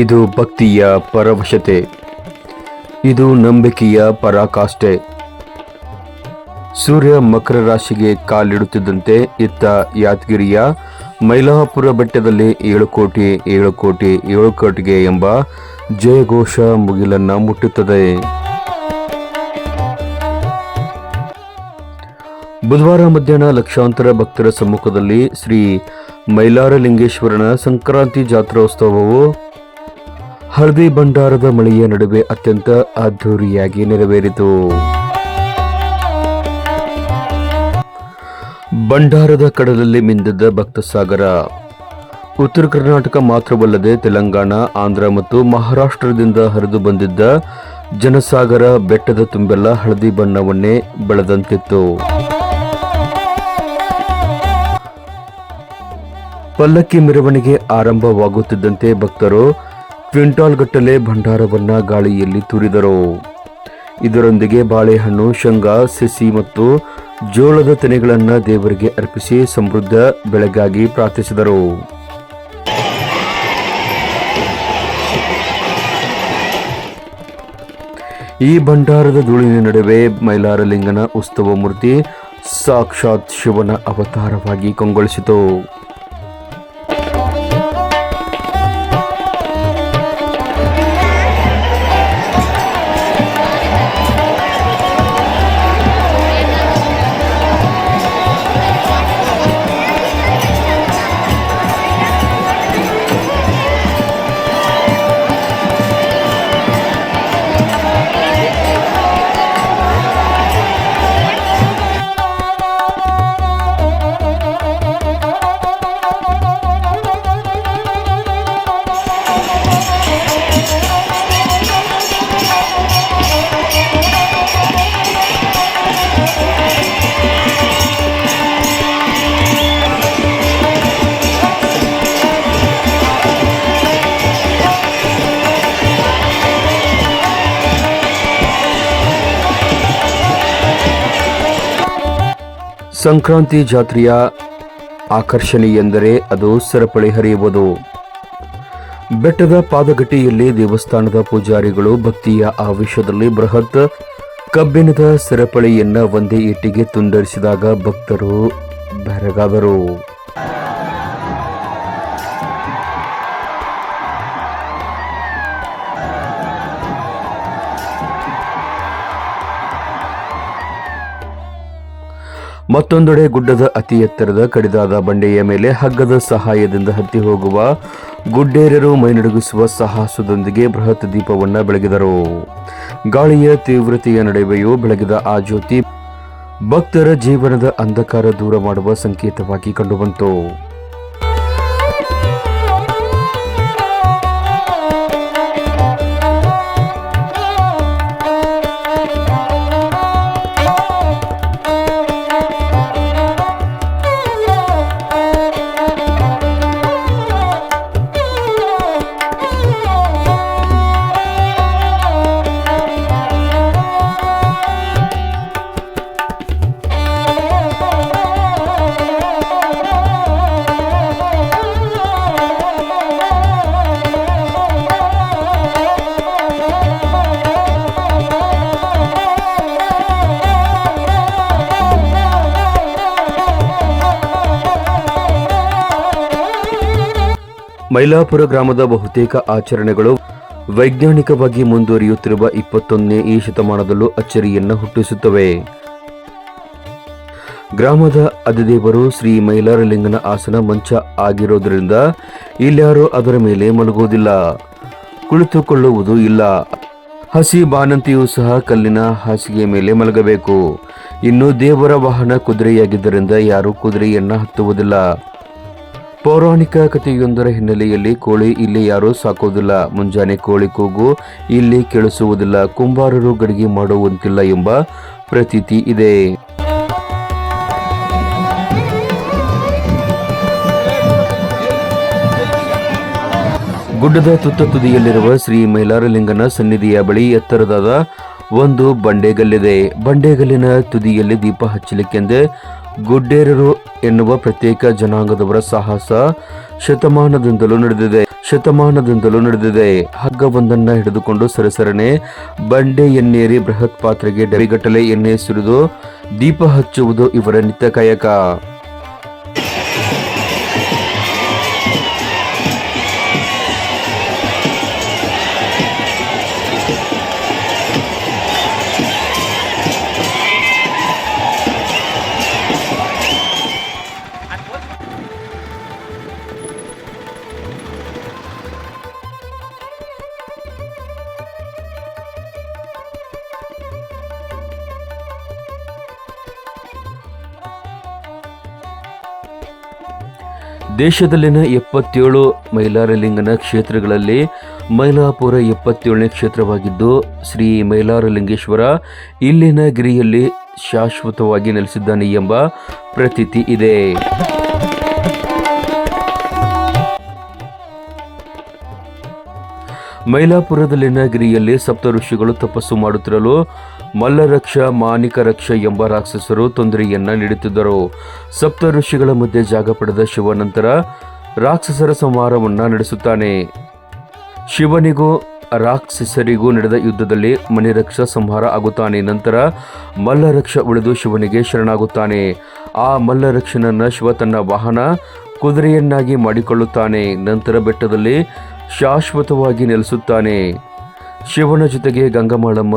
ಇದು ಭಕ್ತಿಯ ಪರವಶತೆ. ಇದು ನಂಬಿಕೆಯ ಪರಾಕಾಷ್ಠೆ. ಸೂರ್ಯ ಮಕರ ರಾಶಿಗೆ ಕಾಲಿಡುತ್ತಿದ್ದಂತೆ ಇತ್ತ ಯಾದಗಿರಿಯ ಮೈಲಾಪುರ ಬೆಟ್ಟದಲ್ಲಿ ಏಳು ಕೋಟಿ ಏಳು ಕೋಟಿ, ಏಳು ಕೋಟಿಗೆ ಎಂಬ ಜಯಘೋಷ ಮುಗಿಲನ್ನ ಮುಟ್ಟುತ್ತದೆ. ಬುಧವಾರ ಮಧ್ಯಾಹ್ನ ಲಕ್ಷಾಂತರ ಭಕ್ತರ ಸಮ್ಮುಖದಲ್ಲಿ ಶ್ರೀ ಮೈಲಾರಲಿಂಗೇಶ್ವರನ ಸಂಕ್ರಾಂತಿ ಜಾತ್ರೋತ್ಸವವು ಹಳದಿ ಭಂಡಾರದ ಮಳೆಯ ನಡುವೆ ಅತ್ಯಂತ ಅದ್ಧೂರಿಯಾಗಿ ನೆರವೇರಿತು. ಭಂಡಾರದ ಕಡಲಲ್ಲಿ ಮಿಂದಿದ್ದ ಭಕ್ತ ಸಾಗರ. ಉತ್ತರ ಕರ್ನಾಟಕ ಮಾತ್ರವಲ್ಲದೆ ತೆಲಂಗಾಣ, ಆಂಧ್ರ ಮತ್ತು ಮಹಾರಾಷ್ಟ್ರದಿಂದ ಹರಿದು ಬಂದಿದ್ದ ಜನಸಾಗರ ಬೆಟ್ಟದ ತುಂಬೆಲ್ಲ ಹಳದಿ ಬಣ್ಣವನ್ನೇ ಬೆಳೆದಂತಿತ್ತು. ಪಲ್ಲಕ್ಕಿ ಮೆರವಣಿಗೆ ಆರಂಭವಾಗುತ್ತಿದ್ದಂತೆ ಭಕ್ತರು ಕ್ವಿಂಟಾಲ್ ಗಟ್ಟಲೆ ಭಂಡಾರವನ್ನ ಗಾಳಿಯಲ್ಲಿ ತುರಿದರು. ಇದರೊಂದಿಗೆ ಬಾಳೆಹಣ್ಣು, ಶಂಗಾ, ಸಸಿ ಮತ್ತು ಜೋಳದ ತೆನೆಗಳನ್ನ ದೇವರಿಗೆ ಅರ್ಪಿಸಿ ಸಮೃದ್ಧ ಬೆಳೆಗಾಗಿ ಪ್ರಾರ್ಥಿಸಿದರು. ಈ ಭಂಡಾರದ ಧೂಳಿನ ನಡುವೆ ಮೈಲಾರಲಿಂಗನ ಉತ್ಸವ ಮೂರ್ತಿ ಸಾಕ್ಷಾತ್ ಶಿವನ ಅವತಾರವಾಗಿ ಕಂಗೊಳಿಸಿತು. ಸಂಕ್ರಾಂತಿ ಜಾತ್ರೆಯ ಆಕರ್ಷಣೆ ಎಂದರೆ ಅದು ಸರಪಳಿ ಹರಿಯುವುದು. ಬೆಟ್ಟದ ಪಾದಗಟ್ಟಿಯಲ್ಲಿ ದೇವಸ್ಥಾನದ ಪೂಜಾರಿಗಳು ಭಕ್ತಿಯ ಆವೇಶದಲ್ಲಿ ಬೃಹತ್ ಕಬ್ಬಿಣದ ಸರಪಳಿಯನ್ನ ಒಂದೇ ಇಟ್ಟಿಗೆ ತುಂಡರಿಸಿದಾಗ ಭಕ್ತರು ಬೆರಗಾದರು. ಮತ್ತೊಂದೆಡೆ ಗುಡ್ಡದ ಅತಿ ಎತ್ತರದ ಕಡಿದಾದ ಬಂಡೆಯ ಮೇಲೆ ಹಗ್ಗದ ಸಹಾಯದಿಂದ ಹತ್ತಿ ಹೋಗುವ ಗುಡ್ಡೇರರು ಮೈನಡುಗಿಸುವ ಸಾಹಸದೊಂದಿಗೆ ಬೃಹತ್ ದೀಪವನ್ನು ಬೆಳಗಿದರು. ಗಾಳಿಯ ತೀವ್ರತೆಯ ನಡುವೆಯೂ ಬೆಳಗಿದ ಆ ಜ್ಯೋತಿ ಭಕ್ತರ ಜೀವನದ ಅಂಧಕಾರ ದೂರ ಮಾಡುವ ಸಂಕೇತವಾಗಿ ಕಂಡುಬಂತು. ಮೈಲಾಪುರ ಗ್ರಾಮದ ಬಹುತೇಕ ಆಚರಣೆಗಳು ವೈಜ್ಞಾನಿಕವಾಗಿ ಮುಂದುವರಿಯುತ್ತಿರುವ ಇಪ್ಪತ್ತೊಂದನೇ ಈ ಶತಮಾನದಲ್ಲೂ ಅಚ್ಚರಿಯನ್ನು ಹುಟ್ಟಿಸುತ್ತವೆ. ಗ್ರಾಮದ ಅಧಿದೇವರು ಶ್ರೀ ಮೈಲಾರಲಿಂಗನ ಆಸನ ಮಂಚ ಆಗಿರೋದ್ರಿಂದ ಇಲ್ಯಾರೂ ಅದರ ಮೇಲೆ ಮಲಗುವುದಿಲ್ಲ. ಕುಳಿತುಕೊಳ್ಳುವುದು ಇಲ್ಲ. ಹಸಿ ಬಾನಂತಿಯೂ ಸಹ ಕಲ್ಲಿನ ಹಾಸಿಗೆ ಮೇಲೆ ಮಲಗಬೇಕು. ಇನ್ನು ದೇವರ ವಾಹನ ಕುದುರೆಯಾಗಿದ್ದರಿಂದ ಯಾರೂ ಕುದುರೆಯನ್ನ ಹತ್ತುವುದಿಲ್ಲ. ಪೌರಾಣಿಕ ಕಥೆಯೊಂದರ ಹಿನ್ನೆಲೆಯಲ್ಲಿ ಕೋಳಿ ಇಲ್ಲಿ ಯಾರೂ ಸಾಕುವುದಿಲ್ಲ. ಮುಂಜಾನೆ ಕೋಳಿ ಕೂಗು, ಇಲ್ಲಿ ಕೇಳಿಸುವುದಿಲ್ಲ. ಕುಂಬಾರರು ಗಡಿಗೆ ಮಾಡುವಂತಿಲ್ಲ ಎಂಬ ಪ್ರತೀತಿ ಇದೆ. ಗುಡ್ಡದ ತುತ್ತ ತುದಿಯಲ್ಲಿರುವ ಶ್ರೀ ಮೈಲಾರಲಿಂಗನ ಸನ್ನಿಧಿಯ ಬಳಿ ಎತ್ತರದಾದ ಒಂದು ಬಂಡೆಗಲ್ಲಿದೆ. ಬಂಡೆಗಲ್ಲಿನ ತುದಿಯಲ್ಲಿ ದೀಪ ಹಚ್ಚಲಿಕ್ಕೆಂದೇ ಗುಡ್ಡೇರರು ಎನ್ನುವ ಪ್ರತ್ಯೇಕ ಜನಾಂಗದವರ ಸಾಹಸ ಶತಮಾನದಿಂದಲೂ ನಡೆದಿದೆ. ಶತಮಾನದಿಂದಲೂ ನಡೆದಿದೆ. ಹಗ್ಗವೊಂದನ್ನ ಹಿಡಿದುಕೊಂಡು ಸರಸರನೆ ಬಂಡೆ ಎಣ್ಣೇರಿ ಬೃಹತ್ ಪಾತ್ರೆಗೆ ಡರಿಗಟ್ಟಲೆ ಎಣ್ಣೆ ಸುರಿದು ದೀಪ ಹಚ್ಚುವುದು ಇವರ ನಿತ್ಯ ಕಾಯಕ. ದೇಶದಲ್ಲಿನ ಎಪ್ಪತ್ತೇಳು ಮೈಲಾರಲಿಂಗನ ಕ್ಷೇತ್ರಗಳಲ್ಲಿ ಮೈಲಾಪುರ ಎಪ್ಪತ್ತೇಳನೇ ಕ್ಷೇತ್ರವಾಗಿದ್ದು, ಶ್ರೀ ಮೈಲಾರಲಿಂಗೇಶ್ವರ ಇಲ್ಲಿನ ಗಿರಿಯಲ್ಲಿ ಶಾಶ್ವತವಾಗಿ ನೆಲೆಸಿದ್ದಾನೆ ಎಂಬ ಪ್ರತೀತಿ ಇದೆ. ಮೈಲಾಪುರದಲ್ಲಿನ ಗಿರಿಯಲ್ಲಿ ಸಪ್ತ ಋಷಿಗಳು ತಪಸ್ಸು ಮಾಡುತ್ತಿರಲು ಮಲ್ಲರಕ್ಷ ಮಾನಿಕ ರಕ್ಷ ಎಂಬ ರಾಕ್ಷಸರು ತೊಂದರೆಯನ್ನ ನೀಡುತ್ತಿದ್ದರು. ಸಪ್ತ ಋಷಿಗಳ ಮಧ್ಯೆ ಜಾಗ ಪಡೆದ ಶಿವ ನಂತರ ರಾಕ್ಷಸರ ಸಂಹಾರವನ್ನ ನಡೆಸುತ್ತಾನೆ. ಶಿವನಿಗೂ ರಾಕ್ಷಸರಿಗೂ ನಡೆದ ಯುದ್ಧದಲ್ಲಿ ಮಣಿರಕ್ಷ ಸಂಹಾರ ಆಗುತ್ತಾನೆ. ನಂತರ ಮಲ್ಲರಕ್ಷ ಉಳಿದು ಶಿವನಿಗೆ ಶರಣಾಗುತ್ತಾನೆ. ಆ ಮಲ್ಲರಕ್ಷನನ್ನ ಶಿವ ತನ್ನ ವಾಹನ ಕುದುರೆಯನ್ನಾಗಿ ಮಾಡಿಕೊಳ್ಳುತ್ತಾನೆ. ನಂತರ ಬೆಟ್ಟದಲ್ಲಿ ಶಾಶ್ವತವಾಗಿ ನೆಲೆಸುತ್ತಾನೆ. ಶಿವನ ಜೊತೆಗೆ ಗಂಗಮಾಳಮ್ಮ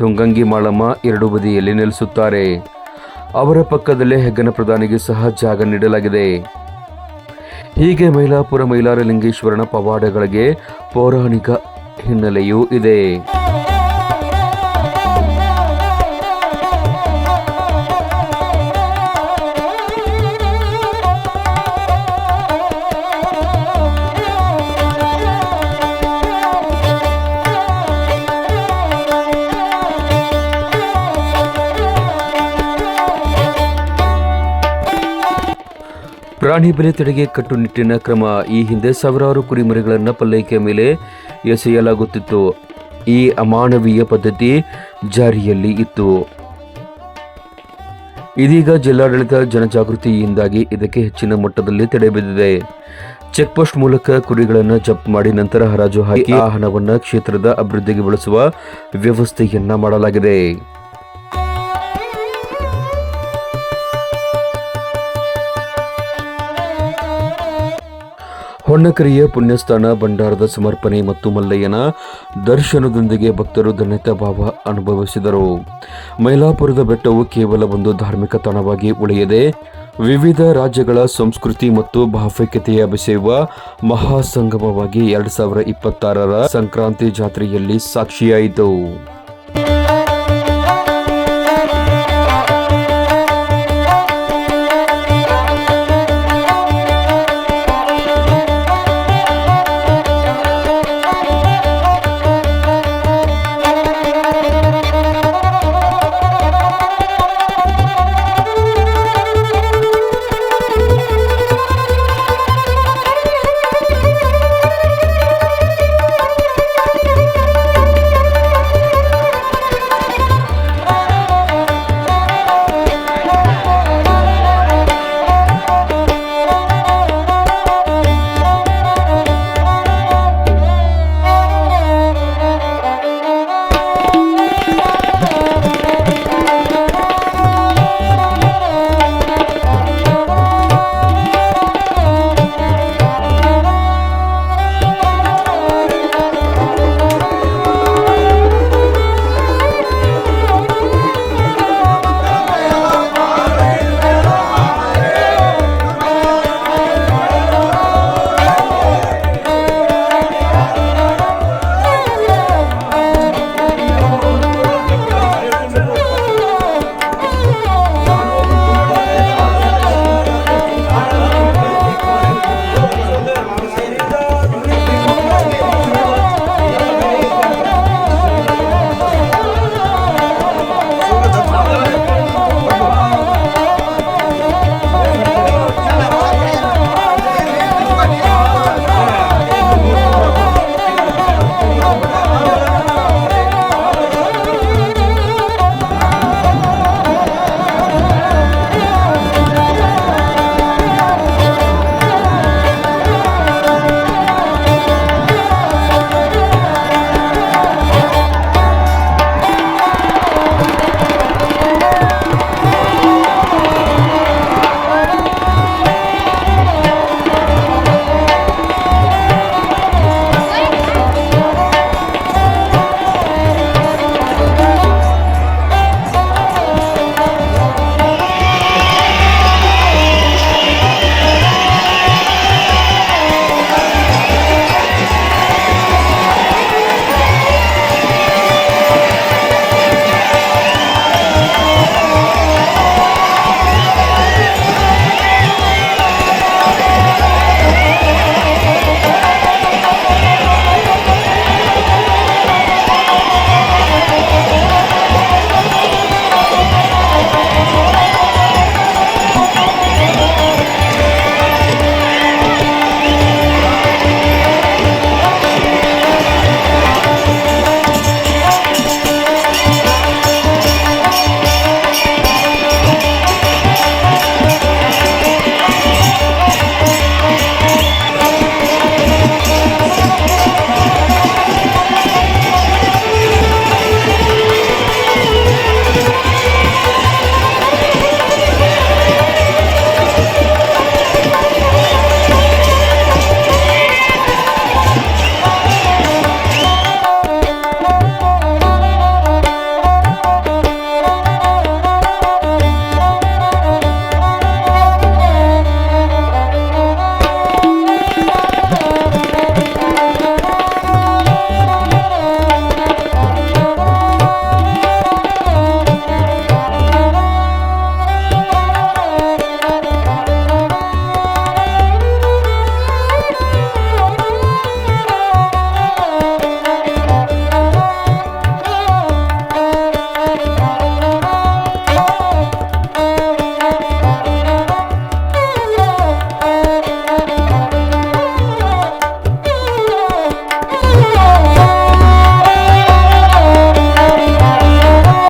ತುಂಗಂಗಿ ಮಾಳಮ್ಮ ಎರಡು ಬದಿಯಲ್ಲಿ ನಿಲ್ಲಿಸುತ್ತಾರೆ ಅವರ ಪಕ್ಕದಲ್ಲೇ ಹೆಗ್ಗನ ಪ್ರಧಾನಿಗೆ ಸಹ ಜಾಗ ನೀಡಲಾಗಿದೆ. ಹೀಗೆ ಮೈಲಾಪುರ ಮೈಲಾರಲಿಂಗೇಶ್ವರನ ಪವಾಡಗಳಿಗೆ ಪೌರಾಣಿಕ ಹಿನ್ನೆಲೆಯೂ ಇದೆ. ಪ್ರಾಣಿ ಬೆಲೆ ತಡೆಗೆ ಕಟ್ಟುನಿಟ್ಟಿನ ಕ್ರಮ. ಈ ಹಿಂದೆ ಸಾವಿರಾರು ಕುರಿಮರಿಗಳನ್ನು ಪಲ್ಲೈಕೆಯ ಮೇಲೆ ಎಸೆಯಲಾಗುತ್ತಿತ್ತು. ಈ ಅಮಾನವೀಯ ಪದ್ಧತಿ ಜಾರಿಯಲ್ಲಿ ಇತ್ತು. ಇದೀಗ ಜಿಲ್ಲಾಡಳಿತ ಜನಜಾಗೃತಿಯಿಂದಾಗಿ ಇದಕ್ಕೆ ಹೆಚ್ಚಿನ ಮಟ್ಟದಲ್ಲಿ ತಡೆ ಬಿದ್ದಿದೆ. ಚೆಕ್ ಮೂಲಕ ಕುರಿಗಳನ್ನು ಜಪ್ ಮಾಡಿ ನಂತರ ಹರಾಜು ಹಾಕಿ ಆ ಹಣವನ್ನು ಕ್ಷೇತ್ರದ ಅಭಿವೃದ್ಧಿಗೆ ಬಳಸುವ ವ್ಯವಸ್ಥೆಯನ್ನ ಮಾಡಲಾಗಿದೆ. ಹೊನ್ನಕರಿಯ ಪುಣ್ಯಸ್ಥಾನ, ಭಂಡಾರದ ಸಮರ್ಪಣೆ ಮತ್ತು ಮಲ್ಲಯ್ಯನ ದರ್ಶನದೊಂದಿಗೆ ಭಕ್ತರು ಧನ್ಯತಾ ಭಾವ ಅನುಭವಿಸಿದರು. ಮೈಲಾಪುರದ ಬೆಟ್ಟವು ಕೇವಲ ಒಂದು ಧಾರ್ಮಿಕ ತಾಣವಾಗಿ ಉಳಿಯದೆ, ವಿವಿಧ ರಾಜ್ಯಗಳ ಸಂಸ್ಕೃತಿ ಮತ್ತು ಭಾವೈಕ್ಯತೆಯ ಬೆಸೆಯುವ ಮಹಾಸಂಗಮವಾಗಿ ಎರಡು ಸಾವಿರ ಇಪ್ಪತ್ತಾರರ ಸಂಕ್ರಾಂತಿ ಜಾತ್ರೆಯಲ್ಲಿ ಸಾಕ್ಷಿಯಾಯಿತು.